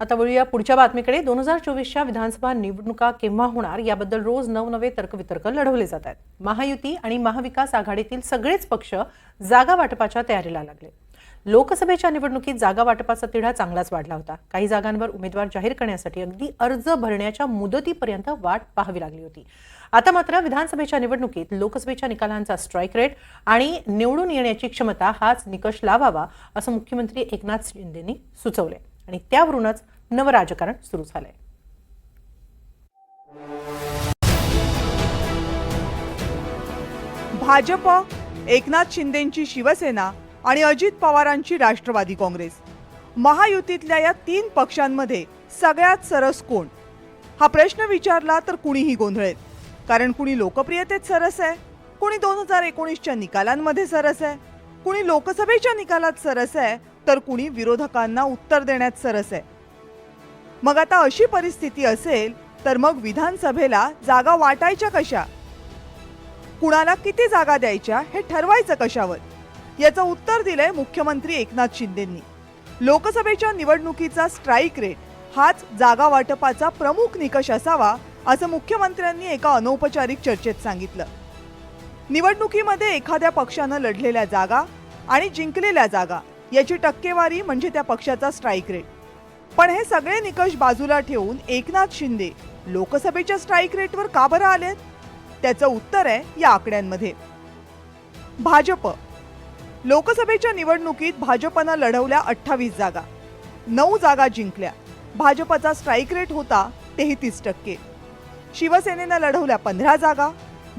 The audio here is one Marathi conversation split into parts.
आता वळूया पुढच्या बातमीकडे. दोन हजार चोवीसच्या विधानसभा निवडणुका केव्हा होणार याबद्दल रोज नवनवे तर्कवितर्क लढवले जात आहेत. महायुती आणि महाविकास आघाडीतील सगळेच पक्ष जागा वाटपाच्या तयारीला लागले. लोकसभेच्या निवडणुकीत जागा वाटपाचा तिढा चांगलाच वाढला होता. काही जागांवर उमेदवार जाहीर करण्यासाठी अगदी अर्ज भरण्याच्या मुदतीपर्यंत वाट पाहावी लागली होती. आता मात्र विधानसभेच्या निवडणुकीत लोकसभेच्या निकालांचा स्ट्राईक रेट आणि निवडून येण्याची क्षमता हाच निकष लावावा असं मुख्यमंत्री एकनाथ शिंदेनी सुचवले. आणि त्यावरूनच नवराजकारण सुरू झालंय. भाजप एकनाथ शिंदेंची शिवसेना आणि अजित पवारांची राष्ट्रवादी काँग्रेस. महायुतीतल्या या तीन पक्षांमध्ये सगळ्यात सरस कोण? हा प्रश्न विचारला तर कुणीही गोंधळेल. कारण कुणी लोकप्रियतेत सरस आहे कुणी दोन हजार एकोणीसच्या निकालांमध्ये सरस आहे कुणी लोकसभेच्या निकालात सरस आहे तर कुणी विरोधकांना उत्तर देण्यात सरस आहे. मग आता अशी परिस्थिती असेल तर मग विधानसभेला जागा वाटायच्या कशा? कुणाला किती जागा द्यायच्या हे ठरवायचं कशावर? याचं उत्तर दिलंय मुख्यमंत्री एकनाथ शिंदेंनी. लोकसभेच्या निवडणुकीचा स्ट्राईक रेट हाच जागा वाटपाचा प्रमुख निकष असावा असं मुख्यमंत्र्यांनी एका अनौपचारिक चर्चेत सांगितलं. निवडणुकीमध्ये एखाद्या पक्षानं लढलेल्या जागा आणि जिंकलेल्या जागा याची टक्केवारी म्हणजे त्या पक्षाचा स्ट्राईक रेट पण हे सगळे निकष बाजूला ठेवून एकनाथ शिंदे लोकसभेच्या स्ट्राईक रेटवर का बरं आलेत? त्याचं उत्तर आहे या आकड्यांमध्ये. भाजप. लोकसभेच्या निवडणुकीत भाजपनं लढवल्या अठ्ठावीस जागा. नऊ जागा जिंकल्या. भाजपचा स्ट्राईक रेट होता तेहतीस टक्के. शिवसेनेनं लढवल्या पंधरा जागा.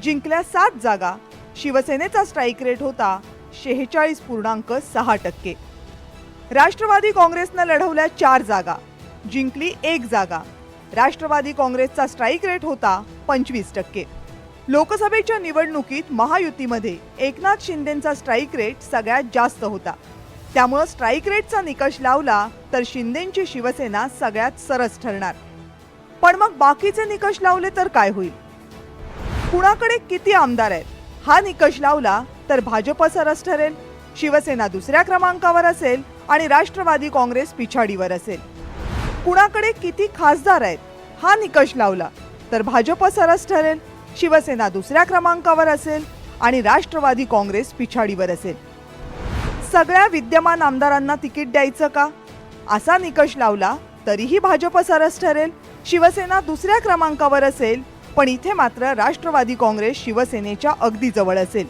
जिंकल्या सात जागा. शिवसेनेचा स्ट्राईक रेट होता शेहेचाळीस पूर्णांक सहा टक्के. राष्ट्रवादी काँग्रेसनं लढवल्या चार जागा जिंकली एक जागा. राष्ट्रवादी काँग्रेसचा स्ट्राईक रेट होता पंचवीस टक्के. लोकसभेच्या निवडणुकीत महायुतीमध्ये एकनाथ शिंदेंचा स्ट्राईक रेट सगळ्यात जास्त होता. त्यामुळं स्ट्राईक रेटचा निकष लावला तर शिंदेंची शिवसेना सगळ्यात सरस ठरणार. पण मग बाकीचे निकष लावले तर काय होईल? कुणाकडे किती आमदार आहेत? हा निकष लावला तर भाजप सरस ठरेल शिवसेना दुसऱ्या क्रमांकावर असेल आणि राष्ट्रवादी काँग्रेस पिछाडीवर असेल. कुणाकडे किती खासदार आहेत हा निकष लावला. तर भाजप सरस ठरेल शिवसेना दुसऱ्या क्रमांकावर असेल आणि राष्ट्रवादी काँग्रेस पिछाडीवर असेल. सगळ्या विद्यमान आमदारांना तिकीट द्यायचं का? असा निकष लावला तरीही भाजप सरस ठरेल शिवसेना दुसऱ्या क्रमांकावर असेल पण इथे मात्र राष्ट्रवादी काँग्रेस शिवसेनेच्या अगदी जवळ असेल.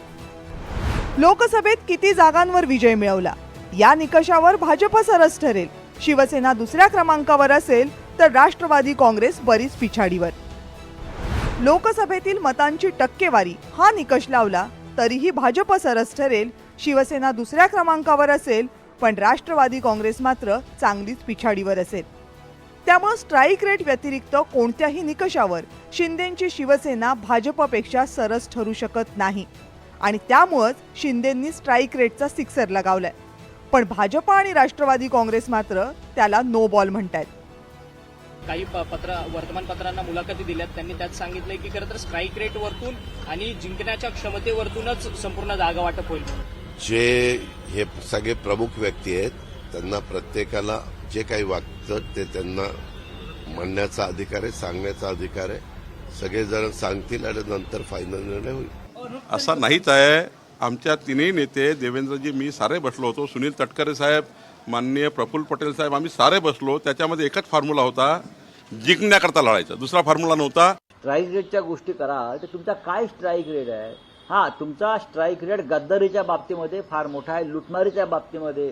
लोकसभेत किती जागांवर विजय मिळवला? या निकषावर भाजप सरस ठरेल. शिवसेना दुसऱ्या क्रमांकावर असेल तर राष्ट्रवादी काँग्रेस बरीच पिछाडीवर. लोकसभेतील मतांची टक्केवारी हा निकष लावला तरीही भाजप सरस ठरेल शिवसेना दुसऱ्या क्रमांकावर असेल पण राष्ट्रवादी काँग्रेस मात्र चांगलीच पिछाडीवर असेल. त्यामुळे स्ट्राईक रेट व्यतिरिक्त कोणत्याही निकषावर शिंदेची शिवसेना भाजपपेक्षा सरस ठरू शकत नाही. आणि त्यामुळंच शिंदेंनी स्ट्राईक रेटचा सिक्सर लगावलाय. पण भाजप आणि राष्ट्रवादी काँग्रेस मात्र त्याला नो बॉल म्हणतायत. काही प- पत्र वर्तमानपत्रांना मुलाखती दिल्यात. त्यांनी त्यात सांगितलंय की खरं तर स्ट्राईक रेट वरतून आणि जिंकण्याच्या क्षमतेवरतूनच संपूर्ण जागा वाटप होईल. जे हे सगळे प्रमुख व्यक्ती आहेत त्यांना प्रत्येकाला जे काही वाटतं ते त्यांना म्हणण्याचा अधिकार आहे सांगण्याचा अधिकार आहे. सगळेजण सांगतील आणि नंतर फायनल निर्णय होईल. असा नाहीच आहे. आमच्या तिन्ही नेते देवेंद्रजी मी सारे बसलो होतो. सुनील तटकरे साहेब माननीय प्रफुल्ल पटेल साहेब आम्ही सारे बसलो. त्याच्यामध्ये एकच फॉर्म्युला होता जिंकण्याकरता लढायचा. दुसरा फॉर्म्युला नव्हता. स्ट्राईक रेटच्या गोष्टी करा तर तुमचा काय स्ट्राईक रेट आहे? हां तुमचा स्ट्राईक रेट गद्दारीच्या बाबतीमध्ये फार मोठा आहे. लुटमारीच्या बाबतीमध्ये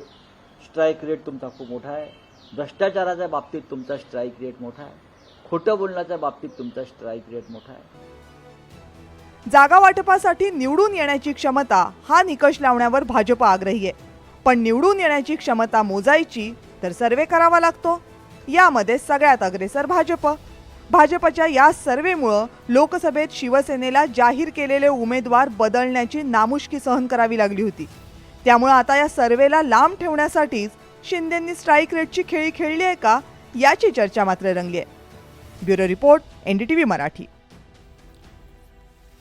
स्ट्राईक रेट तुमचा खूप मोठा आहे. भ्रष्टाचाराच्या बाबतीत तुमचा स्ट्राईक रेट मोठा आहे. खोटं बोलण्याच्या बाबतीत तुमचा स्ट्राईक रेट मोठा आहे. जागा वाटपासाठी निवडून येण्याची क्षमता हा निकष लावण्यावर भाजप आग्रही आहे. पण निवडून येण्याची क्षमता मोजायची तर सर्वे करावा लागतो. यामध्ये सगळ्यात अग्रेसर भाजप. भाजपच्या या सर्वेमुळं लोकसभेत शिवसेनेला जाहीर केलेले उमेदवार बदलण्याची नामुष्की सहन करावी लागली होती. त्यामुळं आता या सर्वेला लांब ठेवण्यासाठीच शिंदेंनी स्ट्राईक रेटची खेळी खेळली आहे का? याची चर्चा मात्र रंगली आहे. Bureau report NDTV Marathi.